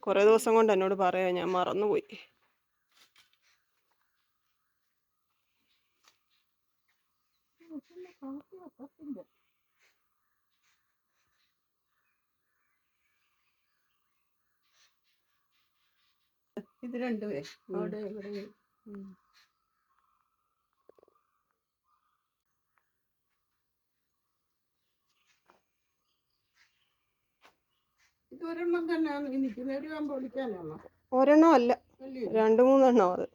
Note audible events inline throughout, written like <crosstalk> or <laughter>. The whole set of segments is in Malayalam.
കുറേ ദിവസം കൊണ്ട് എന്നോട് പറയാ ഞാൻ മറന്നുപോയി. ഇത് രണ്ടുപേരെ. അവിടെ ഇവിടെ. ഒരെണ്ണം അല്ല. രണ്ടു മൂന്നെണ്ണം അത്.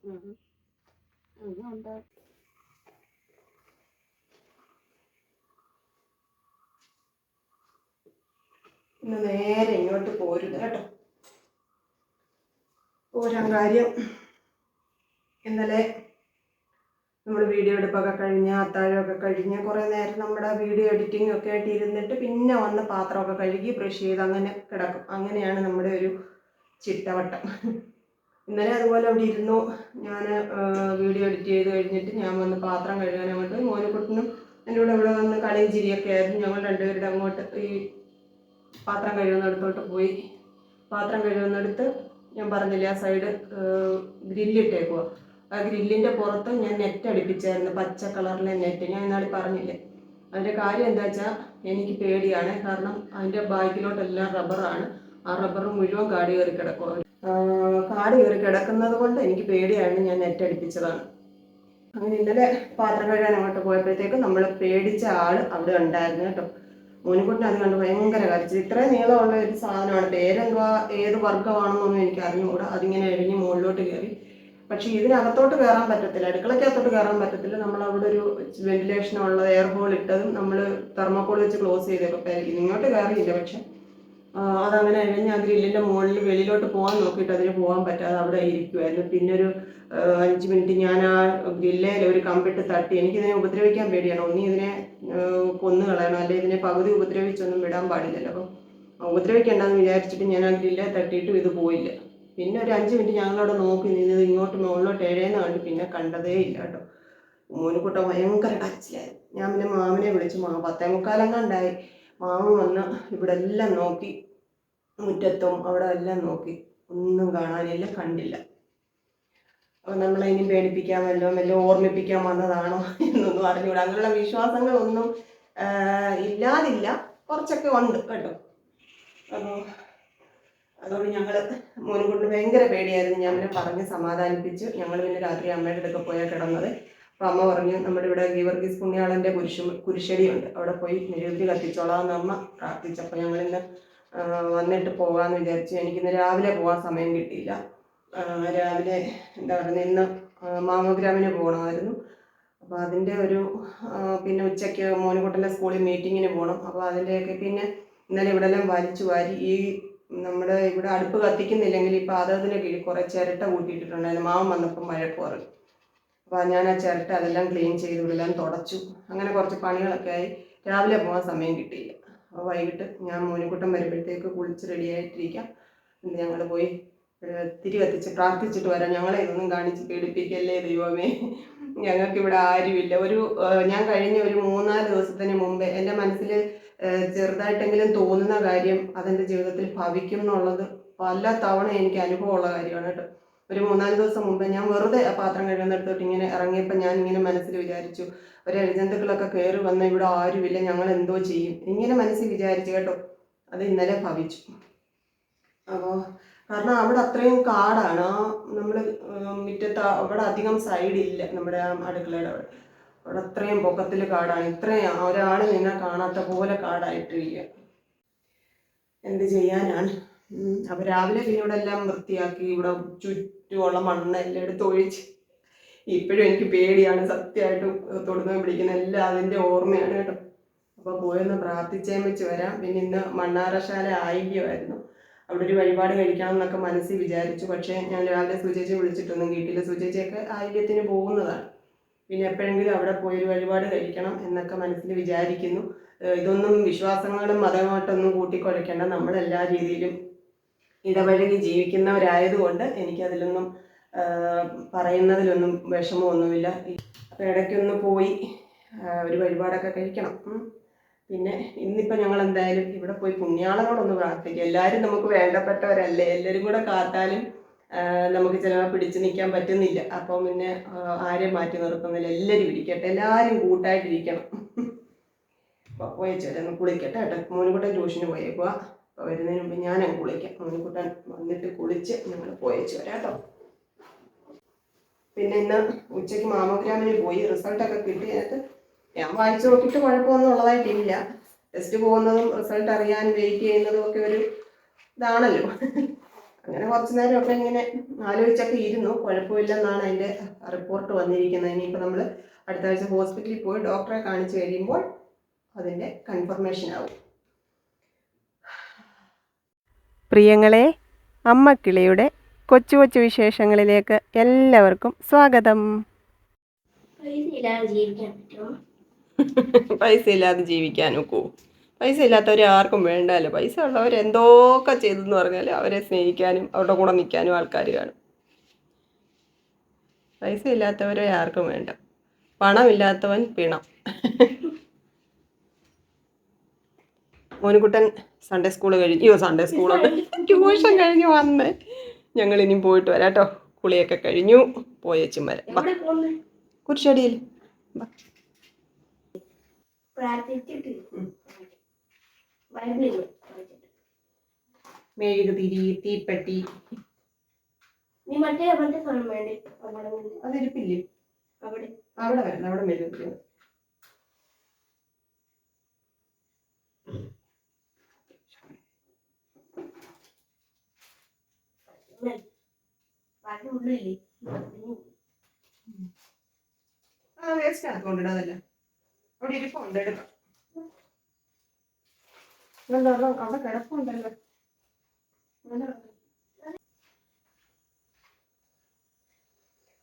നേരെ ഇങ്ങോട്ട് പോരുത് കേട്ടോ. പോരാൻ കാര്യം ഇന്നലെ നമ്മൾ വീഡിയോ എടുപ്പൊക്കെ കഴിഞ്ഞ് അത്താഴമൊക്കെ കഴിഞ്ഞ് കുറേ നേരം നമ്മുടെ വീഡിയോ എഡിറ്റിംഗ് ഒക്കെ ആയിട്ട് ഇരുന്നിട്ട് പിന്നെ വന്ന് പാത്രമൊക്കെ കഴുകി ബ്രഷ് ചെയ്ത് അങ്ങനെ കിടക്കും. അങ്ങനെയാണ് നമ്മുടെ ഒരു ചിട്ടവട്ടം. ഇന്നലെ അതുപോലെ അവിടെ ഇരുന്നു. ഞാൻ വീഡിയോ എഡിറ്റ് ചെയ്ത് കഴിഞ്ഞിട്ട് ഞാൻ വന്ന് പാത്രം കഴുകാൻ അങ്ങോട്ട് മോനുകുട്ടനും എന്റെ കൂടെ ഇവിടെ വന്ന് കളിയും ചിരിയൊക്കെ ആയിരുന്നു. ഞങ്ങൾ രണ്ടുപേരുടെ അങ്ങോട്ട് ഈ പാത്രം കഴുകുന്നിടത്തോട്ട് പോയി. പാത്രം കഴുകുന്നിടത്ത് ഞാൻ പറഞ്ഞില്ലേ ആ സൈഡ് ഗ്രില്ലിട്ടേക്കുക ആ ഗ്രില്ലിന്റെ പുറത്ത് ഞാൻ നെറ്റ് അടിപ്പിച്ചായിരുന്നു. പച്ച കളറിലെ നെറ്റ് ഞാൻ ഇന്നാളി പറഞ്ഞില്ലേ? അതിന്റെ കാര്യം എന്താ വെച്ചാൽ എനിക്ക് പേടിയാണ്. കാരണം അതിന്റെ ബാക്കിലോട്ടെല്ലാം റബ്ബറാണ് ആ റബ്ബർ മുഴുവൻ കാട് കയറി കിടക്കും. കാട് കയറി കിടക്കുന്നത് കൊണ്ട് എനിക്ക് പേടിയാണ് ഞാൻ നെറ്റ് അടിപ്പിച്ചതാണ്. അങ്ങനെ ഇന്നലെ പാത്രം കഴുകാൻ അങ്ങോട്ട് പോയപ്പോഴത്തേക്ക് നമ്മൾ പേടിച്ച ആൾ അവിടെ ഉണ്ടായിരുന്നു കേട്ടോ. മോനിക്കുട്ടിനെ അത് കണ്ട് ഭയങ്കര കരച്ചിൽ ഇത്രയും നീളമുള്ള ഒരു സാധനമാണ്. പേരെന്തുവാ? ഏത് വർഗമാണെന്നൊന്നും എനിക്ക് അറിഞ്ഞുകൂടാ അതിങ്ങനെ എഴിഞ്ഞ് മുകളിലോട്ട് കയറി പക്ഷേ ഇതിനകത്തോട്ട് കയറാൻ പറ്റത്തില്ല. അടുക്കളയ്ക്കകത്തോട്ട് കയറാൻ പറ്റത്തില്ല. നമ്മൾ അവിടെ ഒരു വെന്റിലേഷൻ ഉള്ള എയർ ഹോൾ ഇട്ടതും നമ്മൾ തെർമോക്കോൾ വെച്ച് ക്ലോസ് ചെയ്തപ്പോൾ ഇങ്ങോട്ട് കയറിയില്ല. പക്ഷെ അതങ്ങനെ എഴിഞ്ഞ് ആ ഗ്രില്ലിന്റെ മുകളിൽ വെളിയിലോട്ട് പോകാൻ നോക്കിയിട്ട് അതിന് പോകാൻ പറ്റാതെ അവിടെ ഇരിക്കുമായിരുന്നു പിന്നെ ഒരു അഞ്ച് മിനിറ്റ് ഞാൻ ആ ഗ്രില്ലേൽ ഒരു കമ്പിട്ട് തട്ടി. എനിക്കിതിനെ ഉപദ്രവിക്കാൻ പേടിയാണ്. ഒന്നി ഇതിനെ കൊന്നു കളയണം. അല്ലെങ്കിൽ ഇതിനെ പകുതി ഉപദ്രവിച്ചൊന്നും വിടാൻ പാടില്ലല്ലോ. അപ്പം ഉപദ്രവിക്കേണ്ടെന്ന് വിചാരിച്ചിട്ട് ഞാൻ ആ ഗ്രില്ലെ തട്ടിയിട്ടും ഇത് പോയില്ല. പിന്നെ ഒരു അഞ്ച് മിനിറ്റ് ഞങ്ങളവിടെ നോക്കി നിന്നത് ഇങ്ങോട്ട് മുകളിലോട്ട് എഴേന്ന് കണ്ട് പിന്നെ കണ്ടതേ ഇല്ല കേട്ടോ. മോനുകുട്ട ഭയങ്കര കച്ചിലായിരുന്നു ഞാൻ പിന്നെ മാമനെ വിളിച്ചു മാ പത്തേ മുക്കാലങ്ങാണ്ടായി മാമ വന്ന് ഇവിടെ എല്ലാം നോക്കി. മുറ്റത്തും അവിടെ എല്ലാം നോക്കി. ഒന്നും കാണാനില്ല കണ്ടില്ല. അപ്പോൾ നമ്മളെ ഇനി പേടിപ്പിക്കാൻ വല്ലതും വല്ലതും ഓർമ്മിപ്പിക്കാൻ വന്നതാണോ എന്നൊന്നും അറിഞ്ഞൂടാ. അങ്ങനെയുള്ള വിശ്വാസങ്ങളൊന്നും ഇല്ലാതില്ല. കുറച്ചൊക്കെ ഉണ്ട് കേട്ടോ. അപ്പോൾ അതുകൊണ്ട് ഞങ്ങൾ മോനെ കൊണ്ട് ഭയങ്കര പേടിയായിരുന്നു. ഞാൻ പിന്നെ പറഞ്ഞ് സമാധാനിപ്പിച്ചു. ഞങ്ങൾ പിന്നെ രാത്രി അമ്മയുടെ അടുക്ക പോയാൽ കിടന്നത്. അപ്പോൾ അമ്മ പറഞ്ഞു നമ്മുടെ ഇവിടെ ഗീവർഗീസ് പുണ്യാളന്റെ കുരിശു കുരിശടിയുണ്ട്. അവിടെ പോയി നിരവധി കത്തിച്ചോളാം എന്ന് അമ്മ പ്രാർത്ഥിച്ചപ്പോൾ ഞങ്ങളിന്ന് വന്നിട്ട് പോകാമെന്ന് വിചാരിച്ചു. എനിക്കിന്ന് രാവിലെ പോകാൻ സമയം കിട്ടിയില്ല. രാവിലെ എന്താ പറയുക ഇന്ന് മാമോഗ്രാമിന് പോകണമായിരുന്നു. അപ്പോൾ അതിന്റെ ഒരു പിന്നെ ഉച്ചയ്ക്ക് മോനുകുട്ടന്റെ സ്കൂളിൽ മീറ്റിങ്ങിന് പോകണം അപ്പോൾ അതിന്റെയൊക്കെ പിന്നെ ഇന്നലെ ഇവിടെല്ലാം വലിച്ചു വാരി ഈ നമ്മുടെ ഇവിടെ അടുപ്പ് കത്തിക്കുന്നില്ലെങ്കിൽ ഈ പാതകത്തിന് കീഴിൽ കുറേ ചിരട്ട കൂട്ടിയിട്ടിട്ടുണ്ടായിരുന്നു. മാവൻ വന്നപ്പോൾ വഴക്ക് പറഞ്ഞു അപ്പോൾ ഞാൻ ആ ചിരട്ട അതെല്ലാം ക്ലീൻ ചെയ്ത് ഇവിടെല്ലാം തുടച്ചു. അങ്ങനെ കുറച്ച് പണികളൊക്കെ ആയി. രാവിലെ പോകാൻ സമയം കിട്ടിയില്ല. അപ്പോൾ വൈകിട്ട് ഞാൻ മോനിക്കുട്ടം വരുമ്പോഴത്തേക്ക് കുളിച്ച് റെഡി ആയിട്ടിരിക്കാം. എന്നിട്ട് ഞങ്ങൾ പോയി തിരി കത്തിച്ച് പ്രാർത്ഥിച്ചിട്ട് വരാം. ഞങ്ങളെ ഇതൊന്നും കാണിച്ച് പേടിപ്പിക്കല്ലേ ദൈവമേ. ഞങ്ങൾക്ക് ഇവിടെ ആരുമില്ല. ഒരു ഞാൻ കഴിഞ്ഞ ഒരു മൂന്നാൽ ദിവസത്തിന് മുമ്പേ എന്റെ മനസ്സിൽ ചെറുതായിട്ടെങ്കിലും തോന്നുന്ന കാര്യം അതെന്റെ ജീവിതത്തിൽ ഭവിക്കും എന്നുള്ളത് പല തവണ എനിക്ക് അനുഭവമുള്ള കാര്യമാണ് കേട്ടോ. ഒരു മൂന്നാൽ ദിവസം മുമ്പ് ഞാൻ വെറുതെ ആ പാത്രം കഴുകുന്നിടത്തോട്ട് ഇങ്ങനെ ഇറങ്ങിയപ്പോൾ ഞാൻ ഇങ്ങനെ മനസ്സിൽ വിചാരിച്ചു ഒരു അരിജന്തുക്കളൊക്കെ കയറി വന്ന ഇവിടെ ആരുമില്ല ഞങ്ങൾ എന്തോ ചെയ്യും. ഇങ്ങനെ മനസ്സിൽ വിചാരിച്ചു കേട്ടോ. അത് ഇന്നലെ ഭവിച്ചു. അപ്പോൾ കാരണം അവിടെ അത്രയും കാടാണ്. നമ്മൾ മുറ്റത്ത് അവിടെ അധികം സൈഡില്ല നമ്മുടെ അടുക്കളയുടെ അവിടെ. അവിടെ അത്രയും പൊക്കത്തിൽ കാടാണ്. ഇത്രയും ഒരാൾ നിന്നെ കാണാത്ത പോലെ കാടായിട്ട് കാടായിട്ടില്ല എന്ത് ചെയ്യാനാണ്? അപ്പം രാവിലെ പിന്നെ ഇവിടെ എല്ലാം വൃത്തിയാക്കി ഇവിടെ ചുറ്റുമുള്ള മണ്ണ് എല്ലാം എടുത്ത് ഒഴിച്ച്. ഇപ്പോഴും എനിക്ക് പേടിയാണ് സത്യമായിട്ട് തൊടുന്ന പിടിക്കുന്ന എല്ലാം അതിന്റെ ഓർമ്മയാണ് കേട്ടോ. അപ്പോൾ പോയൊന്ന് പ്രാർത്ഥിച്ചേ വെച്ച് വരാം. പിന്നെ ഇന്ന് മണ്ണാറശാല ആയില്യമായിരുന്നു അവിടെ ഒരു വഴിപാട് കഴിക്കണം എന്നൊക്കെ മനസ്സിൽ വിചാരിച്ചു. പക്ഷേ ഞാൻ രാവിലെ സുചേച്ചി വിളിച്ചിട്ടൊന്നും കിട്ടിയില്ല. സുചേച്ചിയൊക്കെ ആയില്യത്തിന് പോകുന്നതാണ്. പിന്നെ എപ്പോഴെങ്കിലും അവിടെ പോയി ഒരു വഴിപാട് കഴിക്കണം എന്നൊക്കെ മനസ്സിൽ വിചാരിക്കുന്നു. ഇതൊന്നും വിശ്വാസങ്ങളും മതമായിട്ടൊന്നും കൂട്ടിക്കുഴയ്ക്കേണ്ട നമ്മൾ എല്ലാ രീതിയിലും ഇടപഴകി ജീവിക്കുന്നവരായതുകൊണ്ട് എനിക്കതിലൊന്നും പറയുന്നതിലൊന്നും വിഷമമൊന്നുമില്ല. അപ്പോൾ ഇടയ്ക്കൊന്ന് പോയി ഒരു വഴിപാടൊക്കെ കഴിക്കണം. പിന്നെ ഇന്നിപ്പോൾ ഞങ്ങൾ എന്തായാലും ഇവിടെ പോയി പുണ്യാളനോടൊന്ന് പ്രാർത്ഥിക്കുക എല്ലാവരും നമുക്ക് വേണ്ടപ്പെട്ടവരല്ലേ. എല്ലാവരും കൂടെ കാത്താലും നമുക്ക് ചിലപ്പോൾ പിടിച്ചു നിൽക്കാൻ പറ്റുന്നില്ല. അപ്പോൾ പിന്നെ ആരെ മാറ്റി നിർത്തുന്നില്ല. എല്ലാവരും ഇരിക്കട്ടെ. എല്ലാവരും കൂട്ടായിട്ടിരിക്കണം അപ്പോൾ പോയച്ചേരൊന്ന് കുളിക്കട്ടെ കേട്ടോ. മോനുകുട്ടൻ ട്യൂഷന് പോയേക്കുക അപ്പോൾ വരുന്നതിന് മുമ്പ് ഞാനങ്ങ് കുളിക്കാം. മോനുകുട്ടൻ വന്നിട്ട് കുളിച്ച് ഞങ്ങൾ പോയച്ചു വരാം കേട്ടോ. പിന്നെ ഇന്ന് ഉച്ചയ്ക്ക് മാമോഗ്രാമിന് പോയി. റിസൾട്ടൊക്കെ കിട്ടിയത് ഞാൻ വായിച്ചു നോക്കിയിട്ട് കുഴപ്പമൊന്നും ഉള്ളതായിട്ടില്ല ടെസ്റ്റ് പോകുന്നതും റിസൾട്ട് അറിയാൻ വെയിറ്റ് ചെയ്യുന്നതും ഒക്കെ ഒരു ഇതാണല്ലോ. അങ്ങനെ കുറച്ച് നേരമൊക്കെ ഇങ്ങനെ ആലോചിച്ചൊക്കെ ഇരുന്നു. കുഴപ്പമില്ലെന്നാണ് അതിന്റെ റിപ്പോർട്ട് വന്നിരിക്കുന്നത്. ഇനിയിപ്പോൾ നമ്മൾ അടുത്ത ആഴ്ച ഹോസ്പിറ്റലിൽ പോയി ഡോക്ടറെ കാണിച്ചു കഴിയുമ്പോൾ അതിന്റെ കൺഫർമേഷൻ ആവും. പ്രിയങ്ങളെ അമ്മക്കിളിയുടെ കൊച്ചു കൊച്ചു വിശേഷങ്ങളിലേക്ക് എല്ലാവർക്കും സ്വാഗതം. പൈസ ഇല്ലാതെ ജീവിക്കാൻ പറ്റുമോ? <laughs> പൈസ ഇല്ലാതെ ജീവിക്കാൻ ഒക്കൂ? പൈസ ഇല്ലാത്തവരെ ആർക്കും വേണ്ടല്ലോ പൈസ ഉള്ളവർ എന്തൊക്കെ ചെയ്തെന്ന് പറഞ്ഞാൽ അവരെ സ്നേഹിക്കാനും അവരുടെ കൂടെ നിൽക്കാനും ആൾക്കാർ കാണും. പൈസ ഇല്ലാത്തവരെ ആർക്കും വേണ്ട. പണമില്ലാത്തവൻ പിണം. മോനുകുട്ടൻ സൺഡേ സ്കൂൾ കഴിഞ്ഞ് അയ്യോ സൺഡേ സ്കൂളൊക്കെ ട്യൂഷൻ കഴിഞ്ഞ് വന്ന്. ഞങ്ങൾ ഇനിയും പോയിട്ട് വരാം കേട്ടോ. കുളിയൊക്കെ കഴിഞ്ഞു. പോയച്ചും വരാം. കുരിശടിയിൽ. പ്രാർത്ഥിച്ചിട്ട്. വായിച്ചിട്ട്. മെഴുകുതിരി തീപ്പെട്ടി. നീ മറ്റേ മറ്റേ സാധനം വേണ്ടേ? അവിടെ. അതിരിപ്പില്ലേ? അവിടെ. അവിടെ വരണം അവിടെ മെഴുകുതിരി ആ വേസ്റ്റ് ആണ് കൊണ്ടിടാതല്ല അവിടെ ഇരിപ്പുണ്ട് എടുക്കാം. അവിടെ കിടപ്പുണ്ടല്ലോ. അങ്ങനെ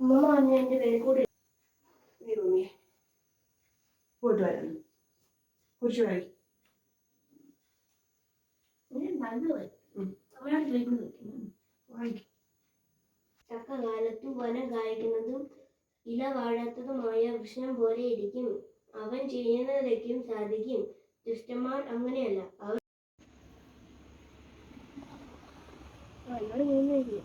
ഉമ്മ പറഞ്ഞു എന്റെ പേര് കൂടി നീ തോന്നിയേ പോയിട്ട് വരാം. കുരിശ് വഴി. നല്ലത് ഉം. അവിടെ വരുന്നത് വായിക്കും. ചക്ക കാലത്തു വനം കായ്ക്കുന്നതും ഇല വാഴാത്തതുമായ വൃക്ഷം പോലെ ഇരിക്കും. അവൻ ചെയ്യുന്നതൊക്കെയും സാധിക്കും. ദുഷ്ടന്മാർ അങ്ങനെയല്ല. അവർ എന്നോട് മൂന്നില്ല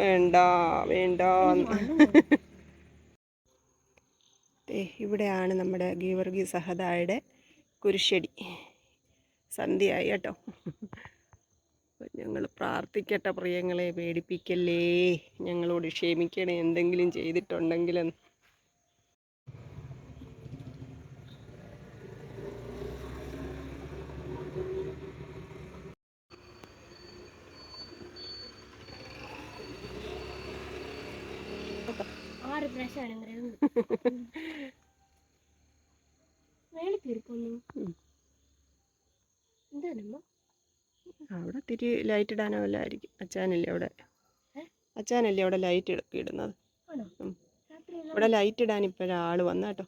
വേണ്ട വേണ്ട. ഇവിടെയാണ് നമ്മുടെ ഗീവർഗി സഹദായുടെ കുരിശടി. സന്ധ്യയായി കേട്ടോ. ഞങ്ങൾ പ്രാർത്ഥിക്കട്ടെ പ്രിയങ്ങളെ പേടിപ്പിക്കല്ലേ. ഞങ്ങളോട് ക്ഷമിക്കണേ എന്തെങ്കിലും ചെയ്തിട്ടുണ്ടെങ്കിലും <laughs> അവിടെ തിരി ലൈറ്റ് ഇടാനോ അല്ലായിരിക്കും അച്ചാനല്ലേ അവിടെ? അച്ചാനല്ലേ അവിടെ ലൈറ്റ് ഇടുന്നത്. ഇവിടെ ലൈറ്റ് ഇടാൻ ഇപ്പോഴാൾ വന്ന കേട്ടോ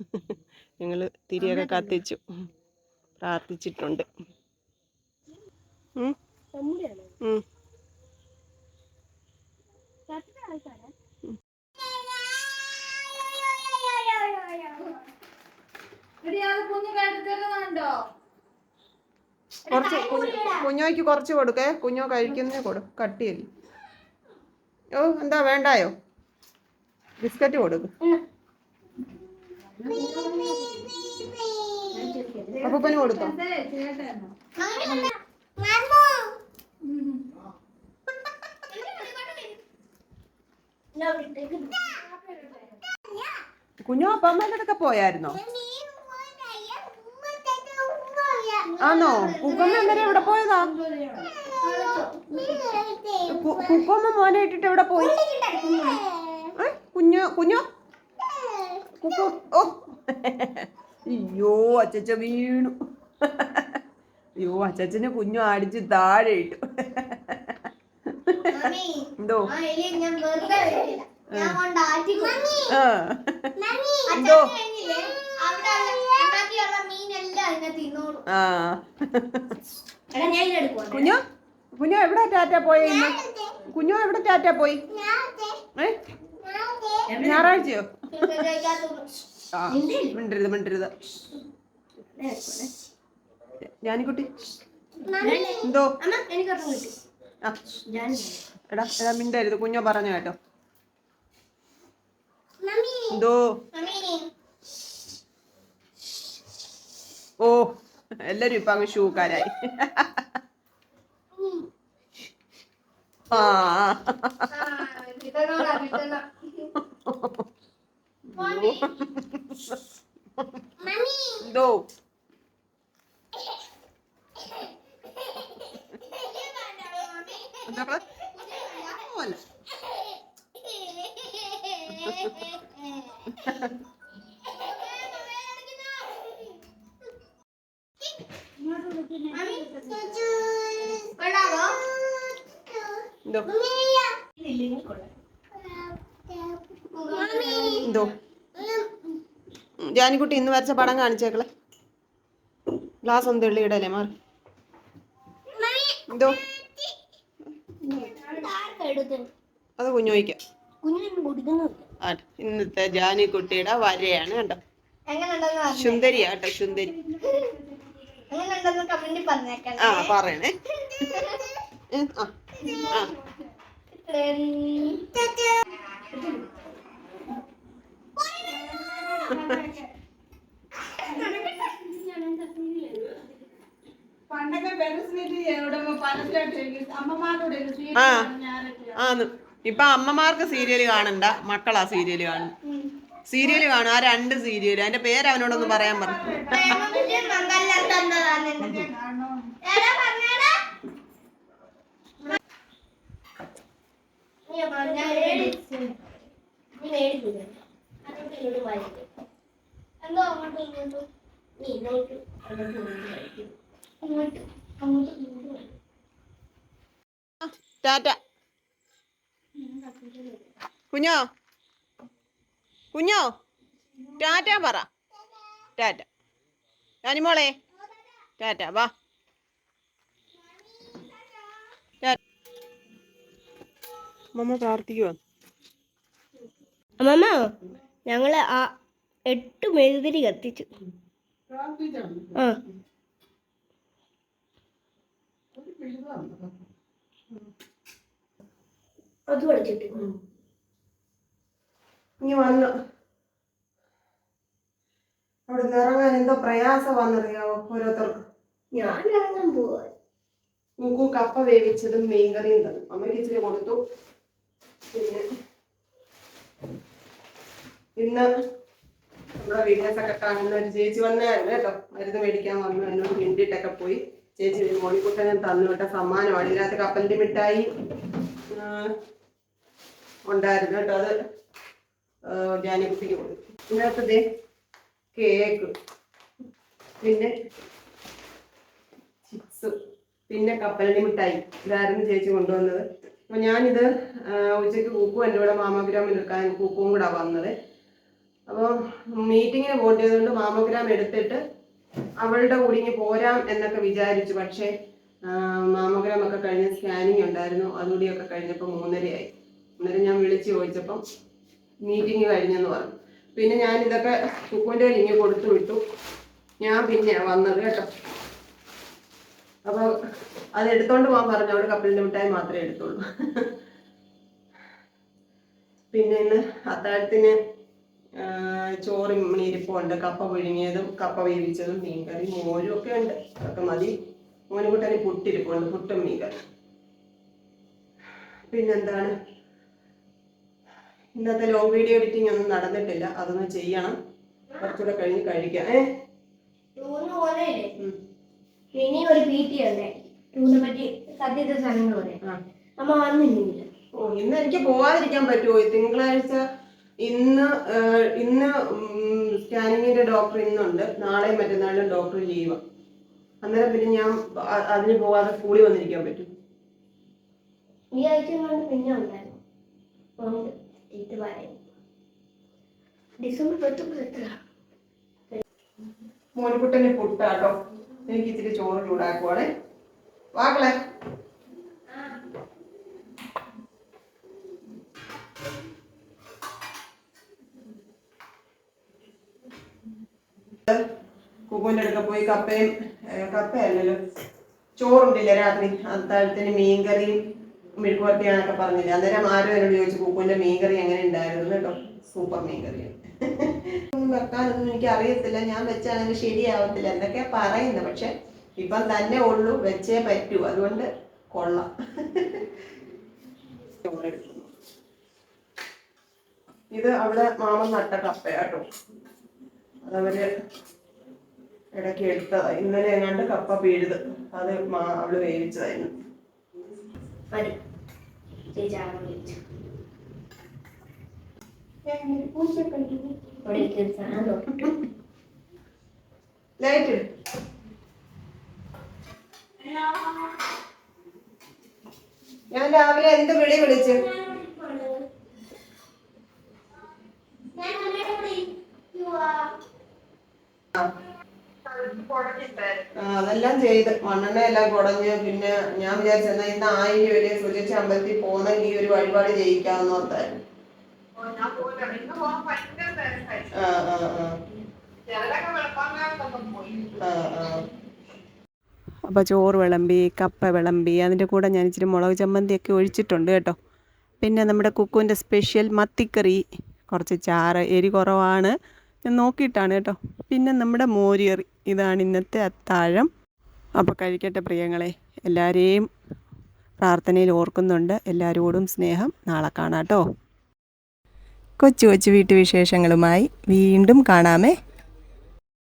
<laughs> ഞങ്ങൾ തിരിയൊക്കെ കത്തിച്ചു. പ്രാർത്ഥിച്ചിട്ടുണ്ട്. ഉം, ഉം. രാത്രി ആൾക്കാരാ കുറച്ച് കുഞ്ഞ്- കുഞ്ഞോയ്ക്ക് കുറച്ച് കൊടുക്കേ. കുഞ്ഞോ കഴിക്കുന്നേ കൊടു. കട്ടിയിൽ ഓ എന്താ വേണ്ടായോ? ബിസ്ക്കറ്റ് കൊടുക്ക്. അപ്പൂപ്പന് കൊടുക്കാം കുഞ്ഞോ അപ്പമ്മേന്റെ അടുക്ക പോയായിരുന്നോ? ആന്നോ? കുക്കമ്മ അന്നേരം എവിടെ പോയതാ? പൂക്കമ്മ മോനെ ഇട്ടിട്ട് എവിടെ പോയി? കുഞ്ഞു കുഞ്ഞു? ഓ. അയ്യോ അച്ചച്ച വീണു. അയ്യോ അച്ചച്ചന് കുഞ്ഞു അടിച്ച് താഴെ ഇട്ടു. എന്തോ. ആ എന്തോ? ആ. കുഞ്ഞു കുഞ്ഞു എവിടെ ടാറ്റ പോയി കുഞ്ഞോ എവിടെ ടാറ്റ പോയി? ഏ? ഞായറാഴ്ചയോ. ആ. മിണ്ടരുത് മിണ്ടരുത്. ജാനിക്കുട്ടി എന്തോ. ആ. എടാ എടാ മിണ്ടരുത്. കുഞ്ഞോ പറഞ്ഞു കേട്ടോ. എന്തോ? ഓ എല്ലാരും ഇപ്പൊ അങ്ങ് ഷൂക്കാരായി ആ. എന്തോ എന്താ പറ? <laughs> എന്തോ ജാനിക്കുട്ടി ഇന്ന് വരച്ച പടം കാണിച്ചേക്കളെ. ഗ്ലാസ് ഒന്ന് തെള്ളിയിടല്ലേ മാറി. എന്തോ? അത് കുഞ്ഞു വയ്ക്കാം. കൊടുക്കുന്നുണ്ട് ആട്ടെ ഇന്നത്തെ ജാനിക്കുട്ടിയുടെ വരയാണ് കണ്ടോ. സുന്ദരിയാട്ടോ സുന്ദരി. ആ പറയണേ. ആ ഇപ്പൊ അമ്മമാർക്ക് സീരിയൽ കാണണ്ട. മക്കളാ സീരിയൽ കാണും സീരിയൽ കാണും. ആ രണ്ട് സീരിയൽ അതിന്റെ പേര് അവനോടൊന്ന് പറയാൻ പറഞ്ഞു കുഞ്ഞോ? കുഞ്ഞോ ടാറ്റ പറ. ടാറ്റ. ഞാനിമോളെ ടാറ്റ വാ. ടാ- മമ്മ പ്രാർത്ഥിക്കുവോ. അമ്മമ്മ ഞങ്ങൾ ആ എട്ട് മെഴുതിരി കത്തിച്ചു. ആ. അത് പഠിച്ചിട്ട്. ഇനി വന്നു അവിടെ നിന്ന് ഇറങ്ങാൻ എന്തോ പ്രയാസം വന്നറിയാവോ ഓരോരുത്തർക്ക്? ഞാൻ ഇറങ്ങാൻ പോവാ. കുക്കു കപ്പ വേവിച്ചതും മീൻകറിയും തന്നു. അമ്മയ്ക്ക് ഇച്ചിരി കൊടുത്തു. പിന്നെ ഇന്ന് നമ്മുടെ വീഡിയോസ് ഒക്കെ കാണുന്ന ഒരു ചേച്ചി വന്നായിരുന്നു കേട്ടോ. മരുന്ന് മേടിക്കാൻ വന്നു. എന്നോട് മിണ്ടിട്ടൊക്കെ പോയി. ചേച്ചി മോളിക്കുട്ടനെ തന്നു വിട്ട സമ്മാനമാണ്. ഇതിനകത്ത് കപ്പലിന്റെ മിഠായി ഉണ്ടായിരുന്നു കേട്ടോ. അത് ജാനിക്കുട്ടിക്ക് കൊടുത്തു. ഇതിനകത്ത് കേക്ക്. പിന്നെ ചിപ്സ്. പിന്നെ കപ്പലണ്ടി മിഠായി. ഇതായിരുന്നു ചേച്ചി കൊണ്ടുവന്നത്. അപ്പൊ ഞാനിത് ഉച്ചയ്ക്ക് കൂക്കും എന്റെ കൂടെ മാമോഗ്രാം എടുക്കാൻ കൂക്കും കൂടെ വന്നത്. അപ്പോൾ മീറ്റിങ്ങിന് പോകേണ്ടതുകൊണ്ട് മാമോഗ്രാം എടുത്തിട്ട് അവളുടെ കൂടി ഇനി പോരാം എന്നൊക്കെ വിചാരിച്ചു. പക്ഷേ മാമോഗ്രാം ഒക്കെ കഴിഞ്ഞ് സ്കാനിങ് ഉണ്ടായിരുന്നു. അതുകൂടിയൊക്കെ കഴിഞ്ഞപ്പോൾ മൂന്നരയായി. അന്നേരം ഞാൻ വിളിച്ചു ചോദിച്ചപ്പം മീറ്റിംഗ് കഴിഞ്ഞെന്ന് പറഞ്ഞു. പിന്നെ ഞാൻ ഇതൊക്കെ കുക്കുവിന്റെ കയ്യിൽ ഇങ്ങനെ കൊടുത്തു വിട്ടു. ഞാൻ പിന്നെ വന്നത് കേട്ടോ. അപ്പോൾ അത് എടുത്തോണ്ട് പോകാൻ പറഞ്ഞു. അവിടെ കപ്പലിന്റെ മിഠായി മാത്രമേ എടുത്തുള്ളൂ. പിന്നെ ഇന്ന് അത്താഴത്തിന് ചോറും ഇരിപ്പുണ്ട് കപ്പ പുഴുങ്ങിയതും കപ്പ വേവിച്ചതും മീൻകറി മോരും ഒക്കെ ഉണ്ട്. അതൊക്കെ മതി. മോനുകുട്ടന് പുട്ടിരിപ്പുണ്ട്. പുട്ടും മീൻകറി പിന്നെന്താണ്? ഇന്നത്തെ ലോങ് വീഡിയോ എഡിറ്റിംഗ് ഒന്നും നടന്നിട്ടില്ല. അതൊന്ന് ചെയ്യണം. കുറച്ചുകൂടെ കഴിഞ്ഞ് കഴിക്കാം. ഏ. ഇനി ഒരു പി ടി ഉണ്ട്. ടൂർണമെന്റ് സത്യത്തെ സാധനങ്ങൾ പറയാം. ആ. അമ്മ വന്നില്ല ഓ ഇന്ന് എനിക്ക് പോവാതിരിക്കാൻ പറ്റുമോ? തിങ്കളാഴ്ച ഇന്ന് ഇന്ന് സ്കാനിങ്ങിന്റെ ഡോക്ടർ ഇന്നുണ്ട്. നാളെ മറ്റന്നാളും ഡോക്ടർ ലീവ് അന്നേരം പിന്നെ ഞാൻ അതിന് പോവാതെ സ്കൂളിൽ വന്നിരിക്കാൻ പറ്റും. ഈ ആഴ്ച പിന്നെ ഉണ്ടായിരുന്നു ഉണ്ട് ഇത് പറയാം ഡിസംബർ പത്തൊമ്പത് എത്ര? മോനിക്കുട്ടനെ പുട്ടാട്ടോ. എനിക്ക് ഇത്തിരി ചോറ് ചൂടാക്കുവാണേ. വാക്കളെ കുക്കുവിന്റെ അടുക്ക പോയി കപ്പയും കപ്പയല്ലല്ലോ. ചോറുണ്ടില്ല രാത്രി? അത്താഴത്തിന് മീൻകറിയും മെഴുക്കുവരട്ടിയാണൊക്കെ പറഞ്ഞില്ല? അന്നേരം ആരും എന്നോട് ചോദിച്ചു കുക്കുവിന്റെ മീൻകറി എങ്ങനെ ഉണ്ടായിരുന്നു? കേട്ടോ. സൂപ്പർ മീൻകറിയാണ് വെക്കാനൊന്നും എനിക്ക് അറിയത്തില്ല. ഞാൻ വെച്ചാണെങ്കിൽ ശരിയാവത്തില്ല. എന്നൊക്കെ പറയുന്നത് പക്ഷെ ഇപ്പം തന്നെ ഉള്ളു വെച്ചേ പറ്റൂ. അതുകൊണ്ട് കൊള്ളാം. ഇത് അവിടെ മാമൻ നട്ട കപ്പയാട്ടോ. അതവര് ഇടയ്ക്ക് എടുത്തതാ ഇന്നലെ എങ്ങാണ്ട് കപ്പ പിഴുത് അത് മാ- അവൾ വേവിച്ചതായിരുന്നു. മതി വിളിച്ചു. ലൈറ്റ്. ഞാൻ രാവിലെ എന്ത് വിളി വിളിച്ച് ഞാൻ അമ്മയുടെ കൂടെ ഇരിക്കുവാ. ആ, അതെല്ലാം ചെയ്ത് മണ്ണെണ്ണ എല്ലാം കുടഞ്ഞ് പിന്നെ ഞാൻ വിചാരിച്ചു എന്നാ ഇന്ന് ആയി രൂപ സുരക്ഷ അമ്പലത്തിൽ പോകുന്നെങ്കിൽ ഈ ഒരു വഴിപാട് ചെയ്യിക്കാമെന്ന് ഓർത്തായിരുന്നു. ആ ആ ആ. ആ ആ. അപ്പോൾ ചോറ് വിളമ്പി കപ്പ വിളമ്പി അതിന്റെ കൂടെ ഞാൻ ഇച്ചിരി മുളക് ചമ്മന്തിയൊക്കെ ഒഴിച്ചിട്ടുണ്ട് കേട്ടോ. പിന്നെ നമ്മുടെ കുക്കുവിന്റെ സ്പെഷ്യൽ മത്തിക്കറി കുറച്ച് ചാറ് എരി കുറവാണ്. നോക്കിയിട്ടാണ് കേട്ടോ. പിന്നെ നമ്മുടെ മോരിയറി ഇതാണ് ഇന്നത്തെ അത്താഴം. അപ്പോൾ കഴിക്കട്ടെ പ്രിയങ്ങളെ. എല്ലാവരെയും പ്രാർത്ഥനയിൽ ഓർക്കുന്നുണ്ട്. എല്ലാവരോടും സ്നേഹം. നാളെ കാണാം കേട്ടോ. കൊച്ചു കൊച്ചു വീട്ടുവിശേഷങ്ങളുമായി വീണ്ടും കാണാമേ.